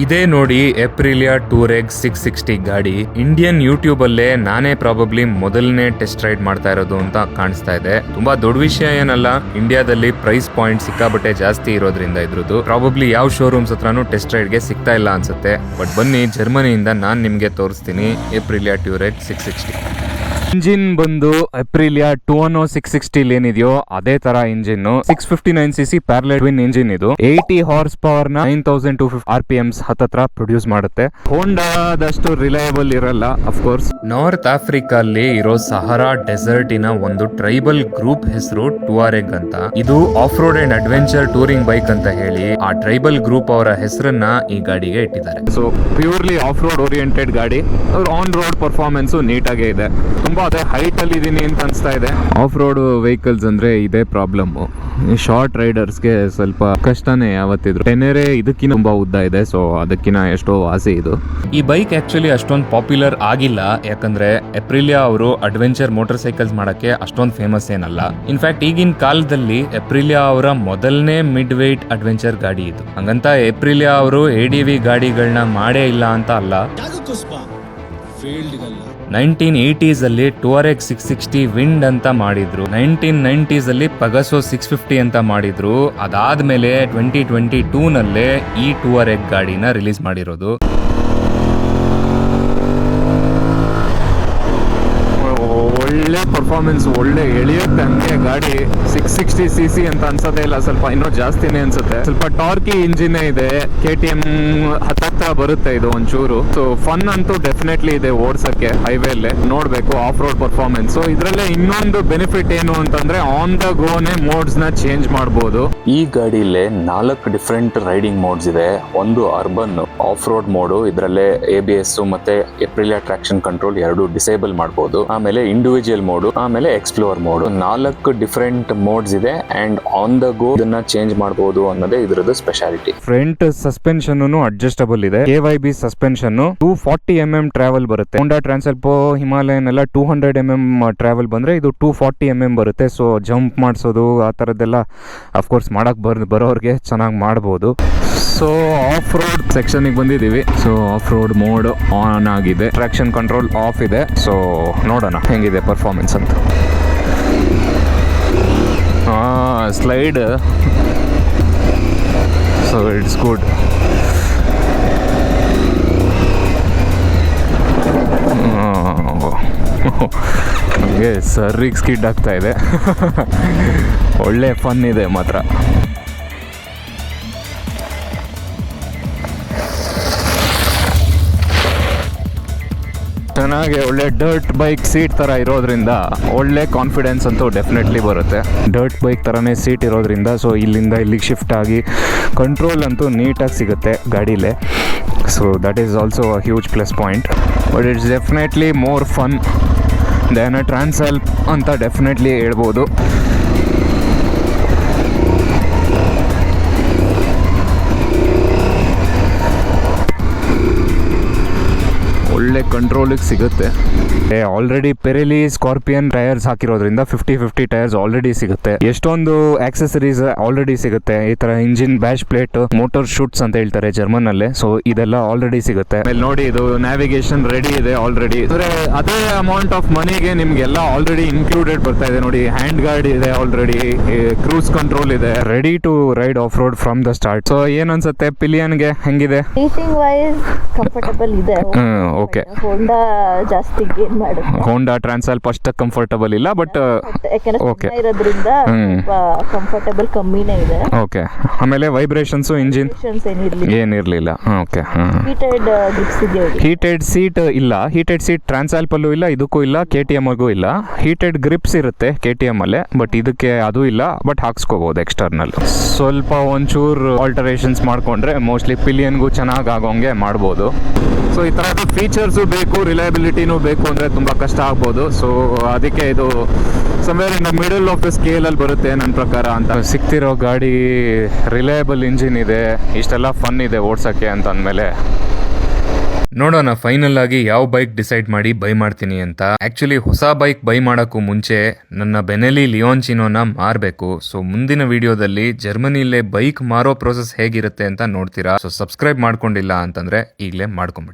ಇದೇ ನೋಡಿ Aprilia Tuareg six sixty ಗಾಡಿ. ಇಂಡಿಯನ್ ಯೂಟ್ಯೂಬ್ ಅಲ್ಲೇ ನಾನೇ ಪ್ರಾಬಬ್ಲಿ ಮೊದಲನೇ ಟೆಸ್ಟ್ ರೈಡ್ ಮಾಡ್ತಾ ಇರೋದು ಅಂತ ಕಾಣಿಸ್ತಾ ಇದೆ. ತುಂಬಾ ದೊಡ್ಡ ವಿಷಯ ಏನಲ್ಲ ಇಂಡಿಯಾದಲ್ಲಿ ಪ್ರೈಸ್ ಪಾಯಿಂಟ್ ಸಿಕ್ಕಾಬಟ್ಟೆ ಜಾಸ್ತಿ ಇರೋದ್ರಿಂದ ಇದ್ರದ್ದು. ಪ್ರಾಬಬ್ಲಿ ಯಾವ ಶೋರೂಮ್ಸ್ ಹತ್ರನೂ ಟೆಸ್ಟ್ ರೈಡ್ಗೆ ಸಿಗ್ತಾ ಇಲ್ಲ ಅನ್ಸುತ್ತೆ. ಬಟ್ ಬನ್ನಿ ಜರ್ಮನಿಯಿಂದ ನಾನು ನಿಮಗೆ ತೋರಿಸ್ತೀನಿ Aprilia Tuareg six sixty engine ಬಂದು Aprilia Tuono six sixty ಏನಿದೆಯೋ ಅದೇ ತರ engine six fifty nine C C parallel twin engine ಇದು eighty horse power nine thousand two fifty R P Ms ಹತ್ತತ್ರ ಪ್ರೊಡ್ಯೂಸ್ ಮಾಡುತ್ತೆ. ಹೋಂಡಾದಷ್ಟು ರಿಲಯಬಲ್ ಇರಲ್ಲ of course north ಆಫ್ರಿಕಲ್ಲಿ ಇರೋ ಸಹರಾ ಡೆಸರ್ಟ್ ಇನ ಒಂದು ಟ್ರೈಬಲ್ ಗ್ರೂಪ್ ಹೆಸರು ಟುವಾರೆಗ್ ಅಂತ. ಇದು off road and adventure touring bike ಅಂತ ಹೇಳಿ ಆ ಟ್ರೈಬಲ್ ಗ್ರೂಪ್ ಅವರ ಹೆಸರನ್ನ ಈ ಗಾಡಿಗೆ ಇಟ್ಟಿದ್ದಾರೆ. So purely off road oriented ಗಾಡಿ ಆನ್ ರೋಡ್ ಪರ್ಫಾರ್ಮೆನ್ಸ್ ನೀಟಾಗೇ ಇದೆ. ತುಂಬಾ ಅದೇ ಹೈಟ್ ಅಲ್ಲಿ ಇದೀನಿ ಅಂತ ಅನ್ಸ್ತಾ ಇದೆ. ಆಫ್ ರೋಡ್ ವೆಹಿಕಲ್ಸ್ ಅಂದ್ರೆ ಇದೇ ಪ್ರಾಬ್ಲಮ್ ಶಾರ್ಟ್ ರೈಡರ್ಸ್ಗೆ ಸ್ವಲ್ಪ ಕಷ್ಟನೇ ಯಾವತ್ತಿದ್ರು. ಟೆನೆರೆ ಇದಕ್ಕಿಂತ ತುಂಬಾ ಉದ್ದ ಇದೆ ಸೊ ಅದಕ್ಕಿಂತ ಎಷ್ಟೋ ಆಸೆ ಇದು. ಈ ಬೈಕ್ ಆಕ್ಚುಲಿ ಅಷ್ಟೊಂದು ಪಾಪ್ಯುಲರ್ ಆಗಿಲ್ಲ ಯಾಕಂದ್ರೆ ಎಪ್ರಿಲಿಯಾ ಅವರು ಅಡ್ವೆಂಚರ್ ಮೋಟರ್ ಸೈಕಲ್ಸ್ ಮಾಡಕ್ಕೆ ಅಷ್ಟೊಂದು ಫೇಮಸ್ ಏನಲ್ಲ. ಇನ್ಫ್ಯಾಕ್ಟ್ ಈಗಿನ ಕಾಲದಲ್ಲಿ ಎಪ್ರಿಲಿಯಾ ಅವರ ಮೊದಲನೇ ಮಿಡ್ ವೇಟ್ ಅಡ್ವೆಂಚರ್ ಗಾಡಿ ಇದು. ಹಂಗಂತ ಎಪ್ರಿಲಿಯಾ ಅವರು ಎ ಡಿ ವಿ ಗಾಡಿಗಳನ್ನ ಮಾಡೇ ಇಲ್ಲ ಅಂತ ಅಲ್ಲ. ನೈನ್ಟೀನ್ ಏಟೀಸ್ ಅಲ್ಲಿ ಟುವರೆಕ್ ಸಿಕ್ಸ್ ಸಿಕ್ಸ್ಟಿ ವಿಂಡ್ ಅಂತ ಮಾಡಿದ್ರು. ನೈನ್ಟೀನ್ ನೈನ್ಟೀಸ್ ಅಲ್ಲಿ ಪಗಸೋ ಸಿಕ್ಸ್ ಫಿಫ್ಟಿ ಅಂತ ಮಾಡಿದ್ರು. ಅದಾದ್ಮೇಲೆ ಟ್ವೆಂಟಿ ಟ್ವೆಂಟಿ ಟೂ ನಲ್ಲೇ ಈ ಟುವರೆಕ್ ಗಾಡಿನ ರಿಲೀಸ್ ಮಾಡಿರೋದು. ಒಳ್ಳೆ ಪರ್ಫಾರ್ಮೆನ್ಸ್ ಒಳ್ಳೆ ಎಳಿಯುತ್ತೆ ಹಂಗೆ ಗಾಡಿ ಸಿಕ್ಸ್ ಸಿಕ್ಸ್ಟಿ ಸಿ ಸಿ ಅಂತ ಅನ್ಸೋದೇ ಇಲ್ಲ. ಸ್ವಲ್ಪ ಇನ್ನೂ ಜಾಸ್ತಿನೇ ಅನ್ಸುತ್ತೆ. ಸ್ವಲ್ಪ ಟಾರ್ಕಿ ಇಂಜಿನ್ ಇದೆ. ಕೆ ಟಿ ಎಂ ಹತ್ತತ್ರ ಬರುತ್ತೆ ಇದು ಒಂಚೂರು. ಸೊ ಫನ್ ಅಂತೂ ಡೆಫಿನೆಟ್ಲಿ ಇದೆ ಓಡ್ಸಕ್ಕೆ ಹೈವೇಲೆ ನೋಡ್ಬೇಕು ಆಫ್ ರೋಡ್ ಪರ್ಫಾರ್ಮೆನ್ಸ್ ಇದರಲ್ಲೇ ಇನ್ನೊಂದು ಬೆನಿಫಿಟ್ ಏನು ಅಂತಂದ್ರೆ ಆನ್ ದ ಗೋನೆ ಮೋಡ್ಸ್ನ ಚೇಂಜ್ ಮಾಡಬಹುದು ಈ ಗಾಡಿಲೇ ನಾಲ್ಕು ಡಿಫ್ರೆಂಟ್ ರೈಡಿಂಗ್ ಮೋಡ್ಸ್ ಇದೆ. ಒಂದು ಅರ್ಬನ್ ಆಫ್ ರೋಡ್ ಮೋಡ್ ಇದರಲ್ಲೇ ಎ ಬಿ ಎಸ್ ಮತ್ತೆ ಎಪ್ರಿಲಿಯಾ ಟ್ರಾಕ್ಷನ್ ಕಂಟ್ರೋಲ್ ಎರಡು ಡಿಸೇಬಲ್ ಮಾಡಬಹುದು ಆಮೇಲೆ ಇಂಡಿವಿಜುವಲ್ ಮೋಡು ಆಮೇಲೆ ಎಕ್ಸ್ಪ್ಲೋರ್ ಮೋಡ್ ನಾಲ್ಕು ಡಿಫ್ರೆಂಟ್ ಮೋಡ್ಸ್ ಇದೆ ಅಂಡ್ ಆನ್ ದ ಗೋ ಇದನ್ನ ಚೇಂಜ್ ಮಾಡಬಹುದು ಅನ್ನೋದೇ ಇದರದ್ದು ಸ್ಪೆಷಾಲಿಟಿ ಫ್ರಂಟ್ ಸಸ್ಪೆನ್ಷನ್ ಅಡ್ಜಸ್ಟಬಲ್ ಇದೆ. K Y B suspension two forty M M travel ಬರುತ್ತೆ. ಹೋಂಡಾ ಟ್ರಾನ್ಸಲ್ಪೋ ಹಿಮಾಲಯನ್ ಎಲ್ಲ two hundred M M travel ಬಂದ್ರೆ ಇದು ಟೂ ಫಾರ್ಟಿ ಎಂ ಎಂ ಬರುತ್ತೆ. ಸೊ ಜಂಪ್ ಮಾಡಿಸೋದು, ಆ ಥರದ್ದೆಲ್ಲ ಅಫ್ಕೋರ್ಸ್ ಮಾಡಕ್ ಬರ್ ಬರೋರಿಗೆ ಚೆನ್ನಾಗಿ ಮಾಡ್ಬೋದು. ಸೊ ಆಫ್ ರೋಡ್ ಸೆಕ್ಷನ್ ಬಂದಿದ್ದೀವಿ. So off road mode on ಆಗಿದೆ. ಟ್ರಾಕ್ಷನ್ ಕಂಟ್ರೋಲ್ ಆಫ್ ಇದೆ. ಸೊ ನೋಡೋಣ ಹೆಂಗಿದೆ ಪರ್ಫಾರ್ಮೆನ್ಸ್ ಅಂತ. ಸ್ಲೈಡ್ ಸೊ ಇಟ್ಸ್ ಗುಡ್ ಸರ್ ಸರ್ರಿಗೆ ಸ್ಕಿಡ್ ಆಗ್ತಾ ಇದೆ. ಒಳ್ಳೆ ಫನ್ ಇದೆ ಮಾತ್ರ. ಚೆನ್ನಾಗಿ ಒಳ್ಳೆ ಡರ್ಟ್ ಬೈಕ್ ಸೀಟ್ ಥರ ಇರೋದ್ರಿಂದ ಒಳ್ಳೆ ಕಾನ್ಫಿಡೆನ್ಸ್ ಅಂತೂ ಡೆಫಿನೆಟ್ಲಿ ಬರುತ್ತೆ. ಡರ್ಟ್ ಬೈಕ್ ತರನೇ ಸೀಟ್ ಇರೋದ್ರಿಂದ ಸೊ ಇಲ್ಲಿಂದ ಇಲ್ಲಿಗೆ ಶಿಫ್ಟ್ ಆಗಿ ಕಂಟ್ರೋಲ್ ಅಂತೂ ನೀಟಾಗಿ ಸಿಗುತ್ತೆ ಗಾಡೀಲೆ. So that is also a huge plus point but it's definitely more fun than a Transalp ಅಂತ ಡೆಫಿನೆಟ್ಲಿ ಹೇಳ್ಬೋದು. ಕಂಟ್ರೋಲಿಗೆ ಸಿಗುತ್ತೆ. ಆಲ್ರೆಡಿ ಪೆರೆಲಿ ಸ್ಕಾರ್ಪಿಯನ್ ಟೈರ್ಸ್ ಹಾಕಿರೋದ್ರಿಂದ ಫಿಫ್ಟಿ ಫಿಫ್ಟಿ ಟೈರ್ಸ್ ಆಲ್ರೆಡಿ ಸಿಗುತ್ತೆ. ಎಷ್ಟೊಂದು ಆಕ್ಸೆಸರೀಸ್ ಆಲ್ರೆಡಿ ಸಿಗುತ್ತೆ. ಈ ತರ engine bash plate motor shoots ಅಂತ ಹೇಳ್ತಾರೆ ಜರ್ಮನ್ ಅಲ್ಲಿ ಸೊ ಇದೆಲ್ಲ ಆಲ್ರೆಡಿ ಸಿಗುತ್ತೆ. ಆಮೇಲೆ ನೋಡಿ ಇದು ನ್ಯಾವಿಗೇಷನ್ ರೆಡಿ ಇದೆ ಆಲ್ರೆಡಿ ಅಂದ್ರೆ ಅದೇ ಅಮೌಂಟ್ ಆಫ್ ಮನಿಗೆ ನಿಮ್ಗೆಲ್ಲ ಆಲ್ರೆಡಿ ಇನ್ಕ್ಲೂಡೆಡ್ ಬರ್ತಾ ಇದೆ ನೋಡಿ. ಹ್ಯಾಂಡ್ ಗಾರ್ಡ್ ಇದೆ ಆಲ್ರೆಡಿ ಕ್ರೂಸ್ ಕಂಟ್ರೋಲ್ ಇದೆ. Ready to ride off road from the start so ಏನ್ ಅನ್ಸುತ್ತೆ ಪಿಲಿಯನ್ಗೆ ಹೆಂಗಿದೆ? ಸೀಟಿಂಗ್ ವೈಸ್ ಕಂಫರ್ಟಬಲ್ ಇದೆ. ಹ್ಮ್ ಓಕೆ ಹೋಂಡಾ ಜಾಸ್ತಿ ಗೇನ್ ಮಾಡುತ್ತೆ ಹೋಂಡಾ ಟ್ರಾನ್ಸಲ್ಪ್ ಅಷ್ಟು ಕಂಫರ್ಟಬಲ್ ಇಲ್ಲ ಬಟ್ But ಯಾಕಂದ್ರೆ Okay. ಸಣ್ಣ ಇರೋದ್ರಿಂದ ಕಂಫರ್ಟಬಲ್ ಕಮ್ಮಿನೇ ಇದೆ. ಓಕೆ ಆಮೇಲೆ ವೈಬ್ರೇಷನ್ಸು ಇಂಜಿನ್ ಏನಿರ್ಲಿ ಏನಿರಲಿಲ್ಲ. ಓಕೆ ಹೀಟೆಡ್ ಗ್ರಿಪ್ಸ್ ಇದೆಯಾ ಹೀಟೆಡ್ ಸೀಟ್ ಇಲ್ಲ. ಹೀಟೆಡ್ ಸೀಟ್ ಟ್ರಾನ್ಸಾಲ್ಪಲ್ಲೂ ಇಲ್ಲ ಇದಕ್ಕೂ ಇಲ್ಲ ಕೆ ಟಿ ಎಮ್ಗೂ ಇಲ್ಲ. ಹೀಟೆಡ್ ಗ್ರಿಪ್ಸ್ ಇರುತ್ತೆ ಕೆ ಟಿ ಎಂ ಅಲ್ಲೇ ಬಟ್ ಇದಕ್ಕೆ ಅದು ಇಲ್ಲ ಬಟ್ ಹಾಕ್ಸ್ಕೋಬಹುದು ಎಕ್ಸ್ಟರ್ನಲ್ ಸ್ವಲ್ಪ ಒಂಚೂರು ಆಲ್ಟರೇಷನ್ಸ್ ಮಾಡ್ಕೊಂಡ್ರೆ ಮೋಸ್ಟ್ಲಿ ಪಿಲಿಯನ್ಗೂ ಚೆನ್ನಾಗಿ ಆಗೋಂಗೆ ಮಾಡ್ಬೋದು. ಸೊ ಈ ಥರದ ಫೀಚರ್ಸು ಬೇಕು ರಿಲಯಬಿಲಿಟಿನೂ ಬೇಕು ಅಂದರೆ ತುಂಬ ಕಷ್ಟ ಆಗ್ಬೋದು. ಸೊ ಅದಕ್ಕೆ ಇದು somewhere in middle of the ಸ್ಕೇಲಲ್ಲಿ ಬರುತ್ತೆ ನನ್ನ ಪ್ರಕಾರ ಅಂತ. ಸಿಗ್ತಿರೋ ಗಾಡಿ ರಿಲಯಬಲ್ ಇಂಜಿನ್ ಇದೆ, ಇಷ್ಟೆಲ್ಲ ಫನ್ ಇದೆ ಓಡ್ಸೋಕ್ಕೆ ಅಂತ ಅಂದಮೇಲೆ. ನೋಡೋಣ ಫೈನಲ್ ಆಗಿ ಯಾವ ಬೈಕ್ ಡಿಸೈಡ್ ಮಾಡಿ ಬೈ ಮಾಡ್ತೀನಿ ಅಂತ. ಆಕ್ಚುಲಿ ಹೊಸ ಬೈಕ್ ಬೈ ಮಾಡೋಕ್ಕೂ ಮುಂಚೆ ನನ್ನ ಬೆನೆಲಿ ಲಿಯೋನ್ಚಿನೋನ ಮಾರಬೇಕು. ಸೊ ಮುಂದಿನ ವಿಡಿಯೋದಲ್ಲಿ ಜರ್ಮನಿಲೇ ಬೈಕ್ ಮಾರೋ ಪ್ರೋಸೆಸ್ ಹೇಗಿರುತ್ತೆ ಅಂತ ನೋಡ್ತೀರಾ? ಸೊ ಸಬ್ಸ್ಕ್ರೈಬ್ ಮಾಡ್ಕೊಂಡಿಲ್ಲ ಅಂತಂದ್ರೆ ಈಗಲೇ ಮಾಡ್ಕೊಂಬಿಡಿ.